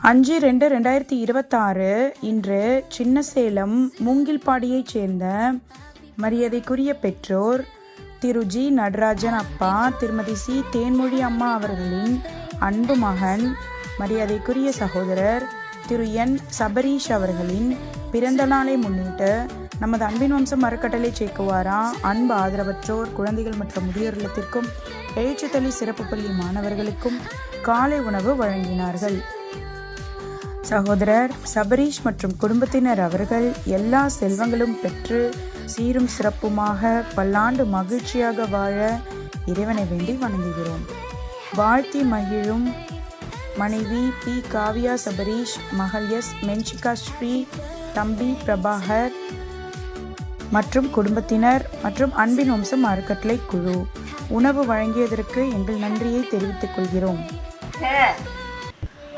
அஞ்சு ரெண்டு ரெண்டாயிரத்தி இருபத்தாறு இன்று சின்னசேலம் மூங்கில்பாடியைச் சேர்ந்த மரியாதைக்குரிய பெற்றோர் திரு ஜி நடராஜன் அப்பா திருமதி சி தேன்மொழி அம்மா அவர்களின் அன்பு மகன் மரியாதைக்குரிய சகோதரர் திரு என் சபரீஷ் அவர்களின் பிறந்த நாளை முன்னிட்டு நமது அன்பின் வம்சம் அறக்கட்டளை சேக்குவாரா அன்பு ஆதரவற்றோர் குழந்தைகள் மற்றும் முதியோர் இல்லத்திற்கும் எழுச்சித்தளி சிறப்பு பள்ளி மாணவர்களுக்கும் காலை உணவு வழங்கினார்கள். சகோதரர் சபரீஷ் மற்றும் குடும்பத்தினர் அவர்கள் எல்லா செல்வங்களும் பெற்று சீரும் சிறப்புமாக பல்லாண்டு மகிழ்ச்சியாக வாழ இறைவனை வேண்டி வணங்குகிறோம். வாழ்த்தி மகிழும் மனைவி பி. காவியா சபரீஷ் மகள் எஸ். மென்ஷிகா ஸ்ரீ தம்பி பிரபாகர் மற்றும் குடும்பத்தினர் மற்றும் அன்பின் வம்சம் அறக்கட்டளை குழு. உணவு வழங்கியதற்கு எங்கள் நன்றியை தெரிவித்துக் கொள்கிறோம்.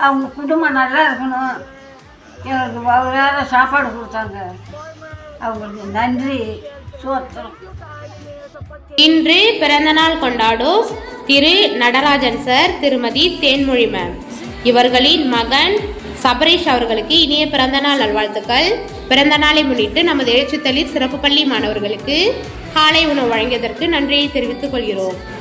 அவங்க குடும்பம் நல்லா இருக்கணும். எங்களுக்கு வேறு சாப்பாடு கொடுத்தாங்க. அவங்களுக்கு நன்றி. சோத்திரம். இன்று பிறந்தநாள் கொண்டாடும் திரு நடராஜன் சார் திருமதி தேன்மொழி மேம் இவர்களின் மகன் சபரீஷ் அவர்களுக்கு இனிய பிறந்தநாள் நல்வாழ்த்துக்கள். பிறந்த நாளை முன்னிட்டு நமது எழுச்சித்தளி சிறப்பு பள்ளி மாணவர்களுக்கு காலை உணவு வழங்கியதற்கு நன்றியை தெரிவித்துக் கொள்கிறோம்.